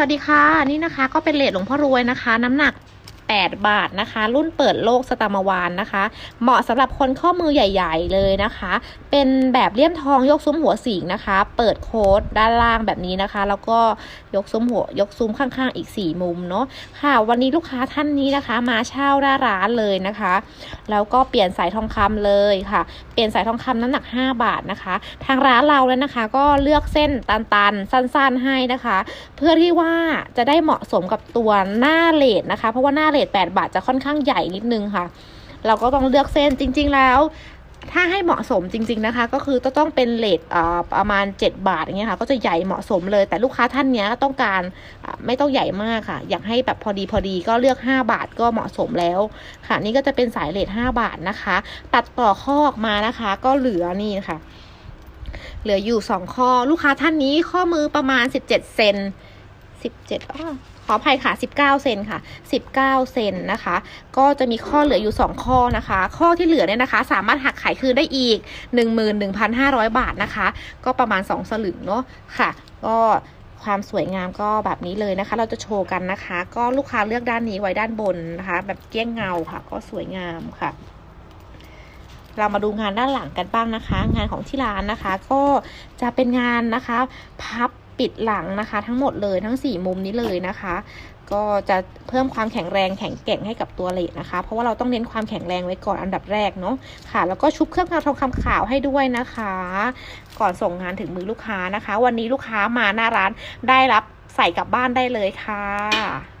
สวัสดีค่ะ นี่นะคะ ก็เป็นเลดหลวงพ่อรวยนะคะ น้ำหนัก 8 บาทนะคะ รุ่นเปิดโลกสตามาวานนะคะ เหมาะสำหรับคนข้อมือใหญ่ ๆ เลยนะคะ เป็นแบบเลี่ยมทองยกซุ้มหัวสิงนะคะ เปิดโค้ดด้านล่างแบบนี้นะคะ แล้วก็ยกซุ้มหัวยกซุ้มข้างๆ อีก 4 มุมเนาะค่ะ วันนี้ลูกค้าท่านนี้นะคะ มาเช่าหน้าร้านเลยนะคะ แล้วก็เปลี่ยนสายทองคำเลยค่ะ เปลี่ยนสายทองคำน้ำหนัก 5 บาทนะคะ ทางร้านเราแล้วนะคะ ก็เลือกเส้นตันๆสั้น ๆให้นะคะ เพื่อที่ว่าจะได้เหมาะสมกับตัวหน้าเลดนะคะ เพราะว่าหน้าเลด8บาทจะค่อนข้างใหญ่นิดนึงค่ะ เราก็ต้องเลือกเส้นจริง ๆ แล้ว ถ้าให้เหมาะสมจริง ๆนะคะ ก็คือต้องเป็นเลทประมาณ 7 บาทอย่างเงี้ยค่ะก็จะใหญ่เหมาะสมเลย แต่ลูกค้าท่านเนี้ยต้องการไม่ต้องใหญ่มากค่ะ อยากให้แบบพอดีพอดีก็เลือก 5 บาทก็เหมาะสมแล้วค่ะ นี่ก็จะเป็นสายเลท5บาทนะคะ ตัดต่อข้อออกมานะคะ ก็เหลือนี่ค่ะ เหลืออยู่ 2 ข้อลูกค้าท่านนี้ข้อมือประมาณ 17 เซน 17อ้อขออภัยค่ะ 19 เซนค่ะ 19 เซนนะคะ ก็จะมีข้อเหลืออยู่ 2 ข้อนะคะ ข้อที่เหลือเนี่ยนะคะ สามารถหักขายคืนได้อีก 11,500 บาทนะคะ ก็ประมาณ 2 สลึงเนาะค่ะ ก็ความสวยงามก็แบบนี้เลยนะคะ เราจะโชว์กันนะคะ ก็ลูกค้าเลือกด้านนี้ไว้ด้านบนนะคะ แบบเกี้ยงเงาค่ะ ก็สวยงามค่ะเรามาดูงานด้านหลังกันบ้างนะคะ งานของที่ร้านนะคะ ก็จะเป็นงานนะคะ พับ ปิดหลังนะคะ ทั้งหมดเลยทั้ง 4 มุมนี้เลยนะคะ ก็จะเพิ่มความแข็งแรงแข็งแกร่งให้กับตัวเลดนะคะ เพราะว่าเราต้องเน้นความแข็งแรงไว้ก่อนอันดับแรกเนาะค่ะ แล้วก็ชุบเครื่องเงาทองคำขาวให้ด้วยนะคะ ก่อนส่งงานถึงมือลูกค้านะคะ วันนี้ลูกค้ามาหน้าร้านได้รับใส่กลับบ้านได้เลยค่ะ